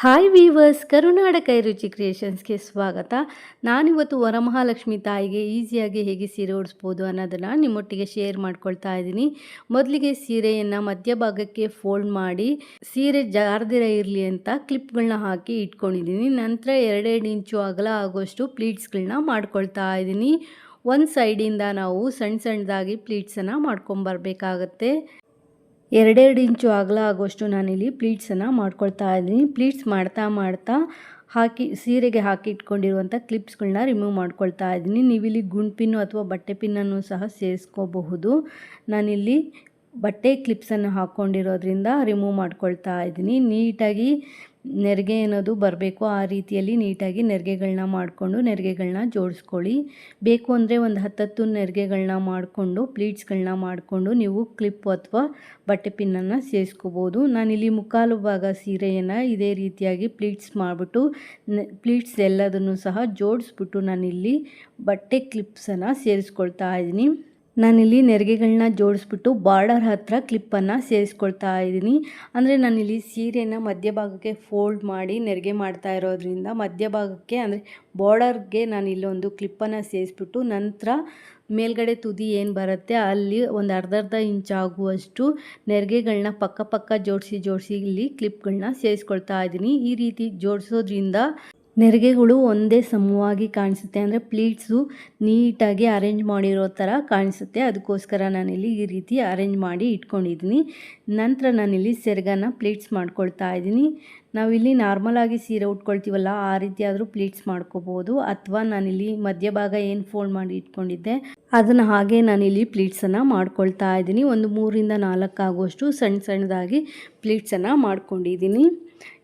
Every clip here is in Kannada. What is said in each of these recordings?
ಹಾಯ್ ವೀವರ್ಸ್ ಕರುನಾಡ ಕೈರುಚಿ ಕ್ರಿಯೇಷನ್ಸ್ಗೆ ಸ್ವಾಗತ. ನಾನಿವತ್ತು ವರಮಹಾಲಕ್ಷ್ಮಿ ತಾಯಿಗೆ ಈಸಿಯಾಗಿ ಹೇಗೆ ಸೀರೆ ಉಡಿಸ್ಬೋದು ಅನ್ನೋದನ್ನು ನಿಮ್ಮೊಟ್ಟಿಗೆ ಶೇರ್ ಮಾಡ್ಕೊಳ್ತಾ ಇದ್ದೀನಿ. ಮೊದಲಿಗೆ ಸೀರೆಯನ್ನು ಮಧ್ಯಭಾಗಕ್ಕೆ ಫೋಲ್ಡ್ ಮಾಡಿ, ಸೀರೆ ಜಾರದಿರ ಇರಲಿ ಅಂತ ಕ್ಲಿಪ್ಗಳನ್ನ ಹಾಕಿ ಇಟ್ಕೊಂಡಿದ್ದೀನಿ. ನಂತರ ಎರಡೆರಡು ಇಂಚು ಅಗಲ ಆಗೋಷ್ಟು ಪ್ಲೀಟ್ಸ್ಗಳನ್ನ ಮಾಡ್ಕೊಳ್ತಾ ಇದ್ದೀನಿ. ಒಂದು ಸೈಡಿಂದ ನಾವು ಸಣ್ಣ ಸಣ್ಣದಾಗಿ ಪ್ಲೀಟ್ಸನ್ನು ಮಾಡ್ಕೊಂಬರ್ಬೇಕಾಗತ್ತೆ. ಎರಡೆರಡು ಇಂಚು ಅಗಲ ಆಗುವಷ್ಟು ನಾನಿಲ್ಲಿ ಪ್ಲೀಟ್ಸನ್ನು ಮಾಡ್ಕೊಳ್ತಾ ಇದ್ದೀನಿ. ಪ್ಲೀಟ್ಸ್ ಮಾಡ್ತಾ ಮಾಡ್ತಾ ಹಾಕಿ, ಸೀರೆಗೆ ಹಾಕಿ ಇಟ್ಕೊಂಡಿರುವಂಥ ಕ್ಲಿಪ್ಸ್ಗಳನ್ನ ರಿಮೂವ್ ಮಾಡ್ಕೊಳ್ತಾ ಇದ್ದೀನಿ. ನೀವಿಲ್ಲಿ ಗುಂಡ್ ಪಿನ್ನು ಅಥವಾ ಬಟ್ಟೆ ಪಿನ್ನನ್ನು ಸಹ ಸೇರಿಸ್ಕೋಬಹುದು. ನಾನಿಲ್ಲಿ ಬಟ್ಟೆ ಕ್ಲಿಪ್ಸನ್ನು ಹಾಕ್ಕೊಂಡಿರೋದ್ರಿಂದ ರಿಮೂವ್ ಮಾಡ್ಕೊಳ್ತಾ ಇದ್ದೀನಿ. ನೀಟಾಗಿ ನೆರಿಗೆ ಅನ್ನೋದು ಬರಬೇಕು, ಆ ರೀತಿಯಲ್ಲಿ ನೀಟಾಗಿ ನೆರಿಗೆಗಳನ್ನ ಮಾಡಿಕೊಂಡು ನೆರಿಗೆಗಳನ್ನ ಜೋಡಿಸ್ಕೊಳ್ಳಿ. ಬೇಕು ಅಂದರೆ ಒಂದು ಹತ್ತತ್ತು ನೆರಿಗೆಗಳನ್ನ ಮಾಡಿಕೊಂಡು ಪ್ಲೀಟ್ಸ್ಗಳನ್ನ ಮಾಡಿಕೊಂಡು ನೀವು ಕ್ಲಿಪ್ ಅಥವಾ ಬಟ್ಟೆ ಪಿನ್ನನ್ನು ಸೇರಿಸ್ಕೋಬೋದು. ನಾನಿಲ್ಲಿ ಮುಕ್ಕಾಲು ಭಾಗ ಸೀರೆಯನ್ನು ಇದೇ ರೀತಿಯಾಗಿ ಪ್ಲೀಟ್ಸ್ ಮಾಡಿಬಿಟ್ಟು ಪ್ಲೀಟ್ಸ್ ಎಲ್ಲದನ್ನು ಸಹ ಜೋಡಿಸ್ಬಿಟ್ಟು ನಾನಿಲ್ಲಿ ಬಟ್ಟೆ ಕ್ಲಿಪ್ಸನ್ನು ಸೇರಿಸ್ಕೊಳ್ತಾ ಇದ್ದೀನಿ. ನಾನಿಲ್ಲಿ ನೆರಿಗೆಗಳನ್ನ ಜೋಡಿಸ್ಬಿಟ್ಟು ಬಾರ್ಡರ್ ಹತ್ತಿರ ಕ್ಲಿಪ್ಪನ್ನು ಸೇರಿಸ್ಕೊಳ್ತಾ ಇದ್ದೀನಿ. ಅಂದರೆ ನಾನಿಲ್ಲಿ ಸೀರೆನ ಮಧ್ಯಭಾಗಕ್ಕೆ ಫೋಲ್ಡ್ ಮಾಡಿ ನೆರಿಗೆ ಮಾಡ್ತಾ ಇರೋದ್ರಿಂದ ಮಧ್ಯಭಾಗಕ್ಕೆ ಅಂದರೆ ಬಾರ್ಡರ್ಗೆ ನಾನು ಇಲ್ಲೊಂದು ಕ್ಲಿಪ್ಪನ್ನು ಸೇರಿಸ್ಬಿಟ್ಟು ನಂತರ ಮೇಲ್ಗಡೆ ತುದಿ ಏನು ಬರುತ್ತೆ ಅಲ್ಲಿ ಒಂದು ಅರ್ಧ ಅರ್ಧ ಇಂಚ್ ಆಗುವಷ್ಟು ನೆರಿಗೆಗಳನ್ನ ಪಕ್ಕ ಪಕ್ಕ ಜೋಡಿಸಿ ಜೋಡಿಸಿ ಇಲ್ಲಿ ಕ್ಲಿಪ್ಗಳನ್ನ ಸೇರಿಸ್ಕೊಳ್ತಾ ಇದ್ದೀನಿ. ಈ ರೀತಿ ಜೋಡಿಸೋದ್ರಿಂದ ನೆರಿಗೆಗಳು ಒಂದೇ ಸಮವಾಗಿ ಕಾಣಿಸುತ್ತೆ ಅಂದರೆ ಪ್ಲೀಟ್ಸು ನೀಟಾಗಿ ಅರೇಂಜ್ ಮಾಡಿರೋ ಥರ ಕಾಣಿಸುತ್ತೆ. ಅದಕ್ಕೋಸ್ಕರ ನಾನಿಲ್ಲಿ ಈ ರೀತಿ ಅರೇಂಜ್ ಮಾಡಿ ಇಟ್ಕೊಂಡಿದ್ದೀನಿ. ನಂತರ ನಾನಿಲ್ಲಿ ಸೆರಗನ ಪ್ಲೀಟ್ಸ್ ಮಾಡ್ಕೊಳ್ತಾ ಇದ್ದೀನಿ. ನಾವಿಲ್ಲಿ ನಾರ್ಮಲಾಗಿ ಸೀರೆ ಉಟ್ಕೊಳ್ತೀವಲ್ಲ, ಆ ರೀತಿ ಆದರೂ ಪ್ಲೀಟ್ಸ್ ಮಾಡ್ಕೋಬೋದು. ಅಥವಾ ನಾನಿಲ್ಲಿ ಮಧ್ಯಭಾಗ ಏನು ಫೋಲ್ಡ್ ಮಾಡಿ ಇಟ್ಕೊಂಡಿದ್ದೆ ಅದನ್ನು ಹಾಗೆ ನಾನಿಲ್ಲಿ ಪ್ಲೀಟ್ಸನ್ನು ಮಾಡ್ಕೊಳ್ತಾ ಇದ್ದೀನಿ. ಒಂದು ಮೂರಿಂದ ನಾಲ್ಕು ಆಗುವಷ್ಟು ಸಣ್ಣ ಸಣ್ಣದಾಗಿ ಪ್ಲೀಟ್ಸನ್ನು ಮಾಡ್ಕೊಂಡಿದ್ದೀನಿ.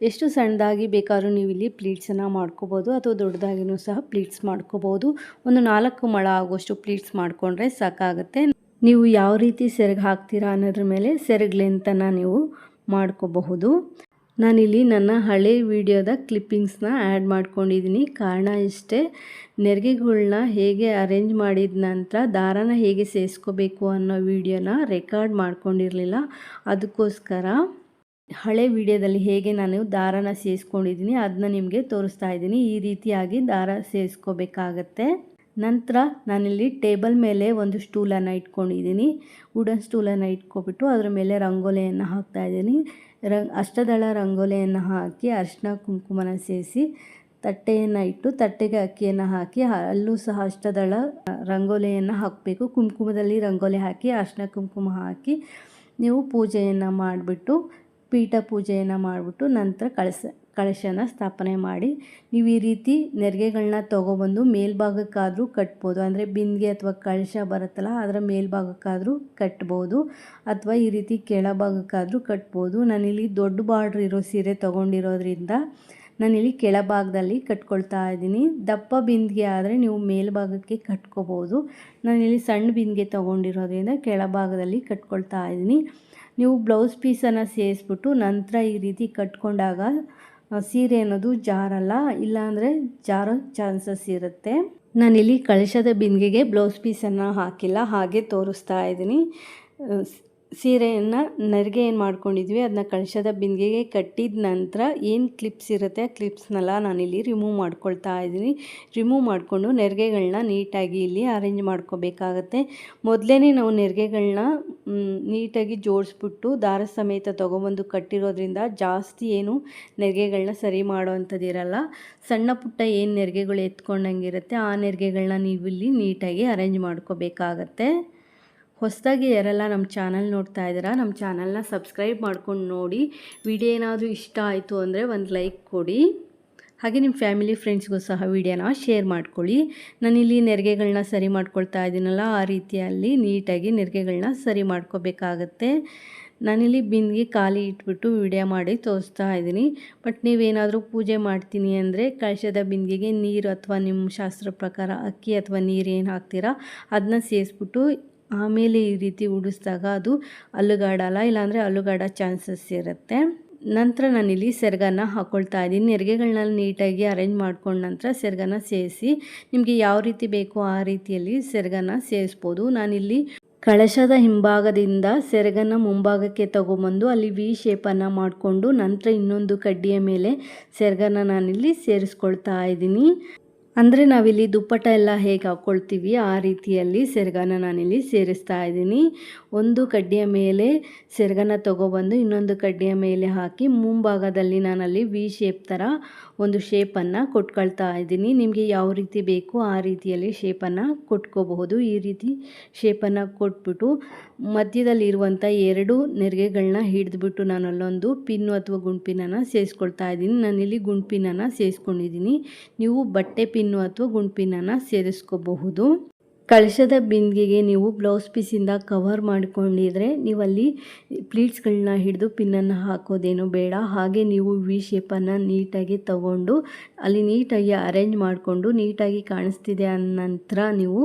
ಎಷ್ಟು ಸಣ್ಣದಾಗಿ ಬೇಕಾದ್ರೂ ನೀವು ಇಲ್ಲಿ ಪ್ಲೀಟ್ಸನ್ನು ಮಾಡ್ಕೋಬೋದು ಅಥವಾ ದೊಡ್ಡದಾಗಿನೂ ಸಹ ಪ್ಲೀಟ್ಸ್ ಮಾಡ್ಕೋಬೋದು. ಒಂದು ನಾಲ್ಕು ಮಳ ಆಗುವಷ್ಟು ಪ್ಲೀಟ್ಸ್ ಮಾಡಿಕೊಂಡ್ರೆ ಸಾಕಾಗುತ್ತೆ. ನೀವು ಯಾವ ರೀತಿ ಸೆರಗು ಹಾಕ್ತೀರಾ ಅನ್ನೋದ್ರ ಮೇಲೆ ಸೆರಗು ಲೆಂತನ್ನು ನೀವು ಮಾಡ್ಕೋಬಹುದು. ನಾನಿಲ್ಲಿ ನನ್ನ ಹಳೆ ವಿಡಿಯೋದ ಕ್ಲಿಪ್ಪಿಂಗ್ಸ್ನ ಆ್ಯಡ್ ಮಾಡ್ಕೊಂಡಿದ್ದೀನಿ ಕಾರಣ ಇಷ್ಟೇ ನೆರಿಗೆಗಳನ್ನ ಹೇಗೆ ಅರೇಂಜ್ ಮಾಡಿದ ನಂತರ ದಾರನ ಹೇಗೆ ಸೇರಿಸ್ಕೋಬೇಕು ಅನ್ನೋ ವಿಡಿಯೋನ ರೆಕಾರ್ಡ್ ಮಾಡ್ಕೊಂಡಿರಲಿಲ್ಲ. ಅದಕ್ಕೋಸ್ಕರ ಹಳೆ ವಿಡಿಯೋದಲ್ಲಿ ಹೇಗೆ ನಾನು ದಾರಾನ ಸೇರಿಸ್ಕೊಂಡಿದ್ದೀನಿ ಅದನ್ನ ನಿಮಗೆ ತೋರಿಸ್ತಾ ಇದ್ದೀನಿ ಈ ರೀತಿಯಾಗಿ ದಾರ ಸೇರಿಸ್ಕೋಬೇಕಾಗತ್ತೆ. ನಂತರ ನಾನಿಲ್ಲಿ ಟೇಬಲ್ ಮೇಲೆ ಒಂದು ಸ್ಟೂಲನ್ನು ಇಟ್ಕೊಂಡಿದ್ದೀನಿ. ವುಡನ್ ಸ್ಟೂಲನ್ನು ಇಟ್ಕೊಬಿಟ್ಟು ಅದರ ಮೇಲೆ ರಂಗೋಲಿಯನ್ನು ಹಾಕ್ತಾಯಿದ್ದೀನಿ ರಂಗ್ ಅಷ್ಟದಳ ರಂಗೋಲಿಯನ್ನು ಹಾಕಿ ಅರಿಶಿನ ಕುಂಕುಮನ ಸೇರಿಸಿ ತಟ್ಟೆಯನ್ನು ಇಟ್ಟು ತಟ್ಟೆಗೆ ಅಕ್ಕಿಯನ್ನು ಹಾಕಿ ಅಲ್ಲೂ ಸಹ ಅಷ್ಟದಳ ರಂಗೋಲಿಯನ್ನು ಹಾಕಬೇಕು. ಕುಂಕುಮದಲ್ಲಿ ರಂಗೋಲಿ ಹಾಕಿ ಅರಿಶಿನ ಕುಂಕುಮ ಹಾಕಿ ನೀವು ಪೂಜೆಯನ್ನು ಮಾಡಿಬಿಟ್ಟು ಪೀಠ ಪೂಜೆಯನ್ನು ಮಾಡಿಬಿಟ್ಟು ನಂತರ ಕಳಸ ಕಳಶನ ಸ್ಥಾಪನೆ ಮಾಡಿ ನೀವು ಈ ರೀತಿ ನೆರಿಗೆಗಳನ್ನ ತೊಗೊಬಂದು ಮೇಲ್ಭಾಗಕ್ಕಾದರೂ ಕಟ್ಬೋದು. ಅಂದರೆ ಬಿಂದಿಗೆ ಅಥವಾ ಕಳಶ ಬರುತ್ತಲ್ಲ, ಅದರ ಮೇಲ್ಭಾಗಕ್ಕಾದರೂ ಕಟ್ಬೋದು. ಅಥವಾ ಈ ರೀತಿ ಕೆಳಭಾಗಕ್ಕಾದರೂ ಕಟ್ಬೋದು. ನಾನಿಲ್ಲಿ ದೊಡ್ಡ ಬಾರ್ಡ್ರ್ ಇರೋ ಸೀರೆ ತೊಗೊಂಡಿರೋದ್ರಿಂದ ನಾನಿಲ್ಲಿ ಕೆಳಭಾಗದಲ್ಲಿ ಕಟ್ಕೊಳ್ತಾ ಇದ್ದೀನಿ. ದಪ್ಪ ಬಿಂದಿಗೆ ಆದರೆ ನೀವು ಮೇಲ್ಭಾಗಕ್ಕೆ ಕಟ್ಕೋಬೋದು. ನಾನಿಲ್ಲಿ ಸಣ್ಣ ಬಿಂದಿಗೆ ತೊಗೊಂಡಿರೋದ್ರಿಂದ ಕೆಳಭಾಗದಲ್ಲಿ ಕಟ್ಕೊಳ್ತಾ ಇದ್ದೀನಿ. ನೀವು ಬ್ಲೌಸ್ ಪೀಸನ್ನು ಸೇರಿಸ್ಬಿಟ್ಟು ನಂತರ ಈ ರೀತಿ ಕಟ್ಕೊಂಡಾಗ ಸೀರೆ ಅನ್ನೋದು ಜಾರಲ್ಲ, ಇಲ್ಲಾಂದರೆ ಜಾರೋ ಚಾನ್ಸಸ್ ಇರುತ್ತೆ. ನಾನಿಲ್ಲಿ ಕಳಶದ ಬಿಂದಿಗೆಗೆ ಬ್ಲೌಸ್ ಪೀಸನ್ನು ಹಾಕಿಲ್ಲ, ಹಾಗೆ ತೋರಿಸ್ತಾ ಇದ್ದೀನಿ. ಸೀರೆಯನ್ನು ನರಿಗೆ ಏನು ಮಾಡ್ಕೊಂಡಿದ್ವಿ ಅದನ್ನ ಕಳಶದ ಬಿಂದಿಗೆಗೆ ಕಟ್ಟಿದ ನಂತರ ಏನು ಕ್ಲಿಪ್ಸ್ ಇರುತ್ತೆ, ಆ ಕ್ಲಿಪ್ಸ್ನೆಲ್ಲ ನಾನಿಲ್ಲಿ ರಿಮೂವ್ ಮಾಡ್ಕೊಳ್ತಾ ಇದ್ದೀನಿ. ರಿಮೂವ್ ಮಾಡಿಕೊಂಡು ನೆರಿಗೆಗಳನ್ನ ನೀಟಾಗಿ ಇಲ್ಲಿ ಅರೇಂಜ್ ಮಾಡ್ಕೋಬೇಕಾಗತ್ತೆ. ಮೊದಲೇ ನಾವು ನೆರಿಗೆಗಳನ್ನ ನೀಟಾಗಿ ಜೋಡಿಸ್ಬಿಟ್ಟು ದಾರ ಸಮೇತ ತೊಗೊಬಂದು ಕಟ್ಟಿರೋದ್ರಿಂದ ಜಾಸ್ತಿ ಏನು ನೆರಿಗೆಗಳನ್ನ ಸರಿ ಮಾಡೋವಂಥದ್ದಿರಲ್ಲ ಸಣ್ಣ ಪುಟ್ಟ ಏನು ನೆರಿಗೆಗಳು ಎತ್ಕೊಂಡಂಗಿರುತ್ತೆ, ಆ ನೆರಿಗೆಗಳನ್ನ ನೀವು ಇಲ್ಲಿ ನೀಟಾಗಿ ಅರೇಂಜ್ ಮಾಡ್ಕೋಬೇಕಾಗತ್ತೆ. ಹೊಸದಾಗಿ ಯಾರೆಲ್ಲ ನಮ್ಮ ಚಾನಲ್ ನೋಡ್ತಾ ಇದ್ದೀರಾ ನಮ್ಮ ಚಾನಲ್ನ ಸಬ್ಸ್ಕ್ರೈಬ್ ಮಾಡ್ಕೊಂಡು ನೋಡಿ. ವಿಡಿಯೋ ಏನಾದರೂ ಇಷ್ಟ ಆಯಿತು ಅಂದರೆ ಒಂದು ಲೈಕ್ ಕೊಡಿ. ಹಾಗೆ ನಿಮ್ಮ ಫ್ಯಾಮಿಲಿ ಫ್ರೆಂಡ್ಸ್ಗೂ ಸಹ ವಿಡಿಯೋನ ಶೇರ್ ಮಾಡ್ಕೊಳ್ಳಿ. ನಾನಿಲ್ಲಿ ನೆರಿಗೆಗಳನ್ನ ಸರಿ ಮಾಡ್ಕೊಳ್ತಾ ಇದ್ದೀನಲ್ಲ, ಆ ರೀತಿಯಲ್ಲಿ ನೀಟಾಗಿ ನೆರಿಗೆಗಳನ್ನ ಸರಿ ಮಾಡ್ಕೋಬೇಕಾಗತ್ತೆ. ನಾನಿಲ್ಲಿ ಬಿಂದಿಗೆ ಖಾಲಿ ಇಟ್ಬಿಟ್ಟು ವಿಡಿಯೋ ಮಾಡಿ ತೋರಿಸ್ತಾ ಇದ್ದೀನಿ. ಬಟ್ ನೀವೇನಾದರೂ ಪೂಜೆ ಮಾಡ್ತೀನಿ ಅಂದರೆ ಕಳಶದ ಬಿಂದಿಗೆಗೆ ನೀರು ಅಥವಾ ನಿಮ್ಮ ಶಾಸ್ತ್ರ ಪ್ರಕಾರ ಅಕ್ಕಿ ಅಥವಾ ನೀರು ಏನು ಹಾಕ್ತೀರಾ ಅದನ್ನ ಸೇರಿಸ್ಬಿಟ್ಟು ಆಮೇಲೆ ಈ ರೀತಿ ಉಡಿಸಿದಾಗ ಅದು ಅಲ್ಲುಗಾಡಲ್ಲ ಇಲ್ಲಾಂದರೆ ಅಲ್ಲುಗಾಡೋ ಚಾನ್ಸಸ್ ಇರುತ್ತೆ. ನಂತರ ನಾನಿಲ್ಲಿ ಸೆರಗನ್ನ ಹಾಕ್ಕೊಳ್ತಾ ಇದ್ದೀನಿ. ನೆರಿಗೆಗಳನ್ನ ನೀಟಾಗಿ ಅರೇಂಜ್ ಮಾಡ್ಕೊಂಡ ನಂತರ ಸೆರಗನ್ನ ಸೇರಿಸಿ, ನಿಮಗೆ ಯಾವ ರೀತಿ ಬೇಕೋ ಆ ರೀತಿಯಲ್ಲಿ ಸೆರಗನ್ನ ಸೇರಿಸ್ಬೋದು. ನಾನಿಲ್ಲಿ ಕಳಶದ ಹಿಂಭಾಗದಿಂದ ಸೆರಗನ್ನು ಮುಂಭಾಗಕ್ಕೆ ತಗೊಂಬಂದು ಅಲ್ಲಿ ವಿ ಶೇಪನ್ನು ಮಾಡಿಕೊಂಡು, ನಂತರ ಇನ್ನೊಂದು ಕಡ್ಡಿಯ ಮೇಲೆ ಸೆರಗನ್ನು ನಾನಿಲ್ಲಿ ಸೇರಿಸ್ಕೊಳ್ತಾ ಇದ್ದೀನಿ. ಅಂದರೆ ನಾವಿಲ್ಲಿ ದುಪ್ಪಟ ಎಲ್ಲ ಹೇಗೆ ಹಾಕ್ಕೊಳ್ತೀವಿ ಆ ರೀತಿಯಲ್ಲಿ ಸೆರಗನ ನಾನಿಲ್ಲಿ ಸೇರಿಸ್ತಾ ಇದ್ದೀನಿ. ಒಂದು ಕಡ್ಡಿಯ ಮೇಲೆ ಸೆರಗನ ತೊಗೊಬಂದು ಇನ್ನೊಂದು ಕಡ್ಡಿಯ ಮೇಲೆ ಹಾಕಿ, ಮುಂಭಾಗದಲ್ಲಿ ನಾನಲ್ಲಿ ವಿ ಶೇಪ್ ಥರ ಒಂದು ಶೇಪನ್ನು ಕೊಟ್ಕೊಳ್ತಾ ಇದ್ದೀನಿ. ನಿಮಗೆ ಯಾವ ರೀತಿ ಬೇಕು ಆ ರೀತಿಯಲ್ಲಿ ಶೇಪನ್ನು ಕೊಟ್ಕೋಬಹುದು. ಈ ರೀತಿ ಶೇಪನ್ನು ಕೊಟ್ಬಿಟ್ಟು ಮಧ್ಯದಲ್ಲಿರುವಂಥ ಎರಡು ನೆರಿಗೆಗಳನ್ನ ಹಿಡಿದ್ಬಿಟ್ಟು ನಾನು ಅಲ್ಲೊಂದು ಪಿನ್ನು ಅಥವಾ ಗುಂಡ್ಪಿನನ್ನು ಸೇರಿಸ್ಕೊಳ್ತಾ ಇದ್ದೀನಿ. ನಾನಿಲ್ಲಿ ಗುಂಡ್ಪಿನನ್ನು ಸೇರಿಸ್ಕೊಂಡಿದ್ದೀನಿ. ನೀವು ಬಟ್ಟೆ ಪಿನ್ನು ಅಥವಾ ಗುಂಡ್ಪಿನನ್ನು ಸೇರಿಸ್ಕೋಬಹುದು. ಕಳಶದ ಬಿಂದಿಗೆಗೆ ನೀವು ಬ್ಲೌಸ್ ಪೀಸಿಂದ ಕವರ್ ಮಾಡಿಕೊಂಡಿದ್ರೆ ನೀವಲ್ಲಿ ಪ್ಲೀಟ್ಸ್ಗಳನ್ನ ಹಿಡಿದು ಪಿನ್ನನ್ನು ಹಾಕೋದೇನು ಬೇಡ. ಹಾಗೆ ನೀವು ವಿ ಶೇಪನ್ನು ನೀಟಾಗಿ ತಗೊಂಡು, ಅಲ್ಲಿ ನೀಟಾಗಿ ಅರೇಂಜ್ ಮಾಡಿಕೊಂಡು ನೀಟಾಗಿ ಕಾಣಿಸ್ತಿದೆ ಅನ್ನ ನಂತರ ನೀವು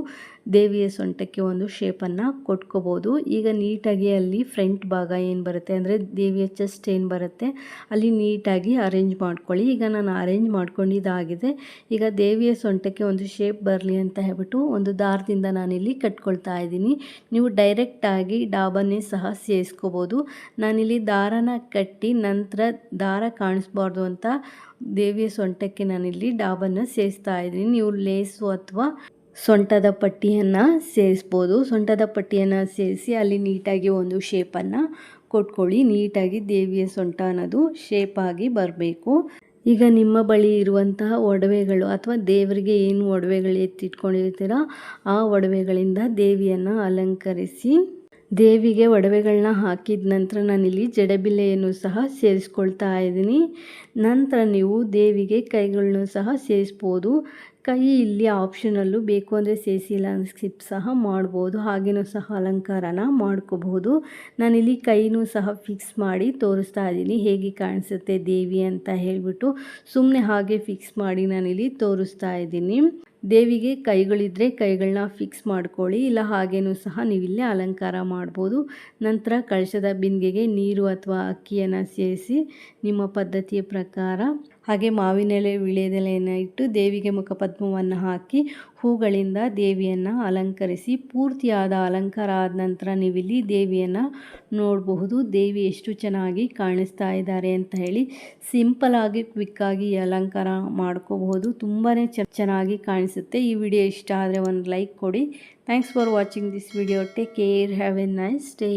ದೇವಿಯ ಸೊಂಟಕ್ಕೆ ಒಂದು ಶೇಪನ್ನು ಕೊಟ್ಕೋಬೋದು. ಈಗ ನೀಟಾಗಿ ಅಲ್ಲಿ ಫ್ರಂಟ್ ಭಾಗ ಏನು ಬರುತ್ತೆ ಅಂದರೆ ದೇವಿಯ ಚೆಸ್ಟ್ ಏನು ಬರುತ್ತೆ ಅಲ್ಲಿ ನೀಟಾಗಿ ಅರೇಂಜ್ ಮಾಡ್ಕೊಳ್ಳಿ. ಈಗ ನಾನು ಅರೇಂಜ್ ಮಾಡ್ಕೊಂಡಿದ್ದಾಗಿದೆ ಈಗ ದೇವಿಯ ಸೊಂಟಕ್ಕೆ ಒಂದು ಶೇಪ್ ಬರಲಿ ಅಂತ ಹೇಳ್ಬಿಟ್ಟು ಒಂದು ದಾರದಿಂದ ನಾನಿಲ್ಲಿ ಕಟ್ಕೊಳ್ತಾ ಇದ್ದೀನಿ. ನೀವು ಡೈರೆಕ್ಟಾಗಿ ಡಾಬನ್ನೇ ಸಹ ಸೇರಿಸ್ಕೋಬೋದು. ನಾನಿಲ್ಲಿ ದಾರನ ಕಟ್ಟಿ ನಂತರ ದಾರ ಕಾಣಿಸ್ಬಾರ್ದು ಅಂತ ದೇವಿಯ ಸೊಂಟಕ್ಕೆ ನಾನಿಲ್ಲಿ ಡಾಬನ್ನು ಸೇರಿಸ್ತಾ ಇದ್ದೀನಿ. ನೀವು ಲೇಸು ಅಥವಾ ಸೊಂಟದ ಪಟ್ಟಿಯನ್ನು ಸೇರಿಸ್ಬೋದು. ಸೊಂಟದ ಪಟ್ಟಿಯನ್ನು ಸೇರಿಸಿ ಅಲ್ಲಿ ನೀಟಾಗಿ ಒಂದು ಶೇಪನ್ನು ಕೊಟ್ಕೊಳ್ಳಿ. ನೀಟಾಗಿ ದೇವಿಯ ಸೊಂಟ ಅನ್ನೋದು ಶೇಪಾಗಿ ಬರಬೇಕು. ಈಗ ನಿಮ್ಮ ಬಳಿ ಇರುವಂತಹ ಒಡವೆಗಳು ಅಥವಾ ದೇವರಿಗೆ ಏನು ಒಡವೆಗಳು ಎತ್ತಿಟ್ಕೊಂಡಿರ್ತೀರೋ, ಆ ಒಡವೆಗಳಿಂದ ದೇವಿಯನ್ನು ಅಲಂಕರಿಸಿ ದೇವಿಗೆ ಒಡವೆಗಳನ್ನ ಹಾಕಿದ ನಂತರ ನಾನಿಲ್ಲಿ ಜಡಬಿಲೆಯನ್ನು ಸಹ ಸೇರಿಸ್ಕೊಳ್ತಾ ಇದ್ದೀನಿ. ನಂತರ ನೀವು ದೇವಿಗೆ ಕೈಗಳನ್ನು ಸಹ ಸೇರಿಸ್ಬೋದು. ಕೈ ಇಲ್ಲಿ ಆಪ್ಷನಲ್ಲೂ ಬೇಕು ಅಂದರೆ ಸೇರಿಸಿಲ್ಲ ಸ್ಕಿಪ್ ಸಹ ಮಾಡ್ಬೋದು. ಹಾಗೇನೂ ಸಹ ಅಲಂಕಾರನ ಮಾಡ್ಕೋಬಹುದು. ನಾನಿಲ್ಲಿ ಕೈನೂ ಸಹ ಫಿಕ್ಸ್ ಮಾಡಿ ತೋರಿಸ್ತಾ ಇದ್ದೀನಿ. ಹೇಗೆ ಕಾಣಿಸುತ್ತೆ ದೇವಿ ಅಂತ ಹೇಳಿಬಿಟ್ಟು ಸುಮ್ಮನೆ ಹಾಗೆ ಫಿಕ್ಸ್ ಮಾಡಿ ನಾನಿಲ್ಲಿ ತೋರಿಸ್ತಾ ಇದ್ದೀನಿ. ದೇವಿಗೆ ಕೈಗಳಿದ್ದರೆ ಕೈಗಳನ್ನ ಫಿಕ್ಸ್ ಮಾಡ್ಕೊಳ್ಳಿ, ಇಲ್ಲ ಹಾಗೇನೂ ಸಹ ನೀವಿಲ್ಲೇ ಅಲಂಕಾರ ಮಾಡ್ಬೋದು. ನಂತರ ಕಳಶದ ಬಿಂದಿಗೆಗೆ ನೀರು ಅಥವಾ ಅಕ್ಕಿಯನ್ನು ಸೇರಿಸಿ ನಿಮ್ಮ ಪದ್ಧತಿಯ ಪ್ರಕಾರ ಹಾಗೆ ಮಾವಿನೆಲೆ, ವಿಳೆದೆಲೆಯನ್ನು ಇಟ್ಟು ದೇವಿಗೆ ಮುಖಪದ್ಮವನ್ನು ಹಾಕಿ ಹೂಗಳಿಂದ ದೇವಿಯನ್ನು ಅಲಂಕರಿಸಿ, ಪೂರ್ತಿಯಾದ ಅಲಂಕಾರ ಆದ ನಂತರ ನೀವಿಲ್ಲಿ ದೇವಿಯನ್ನು ನೋಡಬಹುದು. ದೇವಿ ಎಷ್ಟು ಚೆನ್ನಾಗಿ ಕಾಣಿಸ್ತಾ ಇದ್ದಾರೆ ಅಂತ ಹೇಳಿ ಸಿಂಪಲಾಗಿ ಕ್ವಿಕ್ಕಾಗಿ ಅಲಂಕಾರ ಮಾಡ್ಕೋಬಹುದು. ತುಂಬಾ ಚೆನ್ನಾಗಿ ಕಾಣಿಸುತ್ತೆ. ಈ ವಿಡಿಯೋ ಇಷ್ಟ ಆದರೆ ಒಂದು ಲೈಕ್ ಕೊಡಿ. Thanks for watching this video take care have a nice day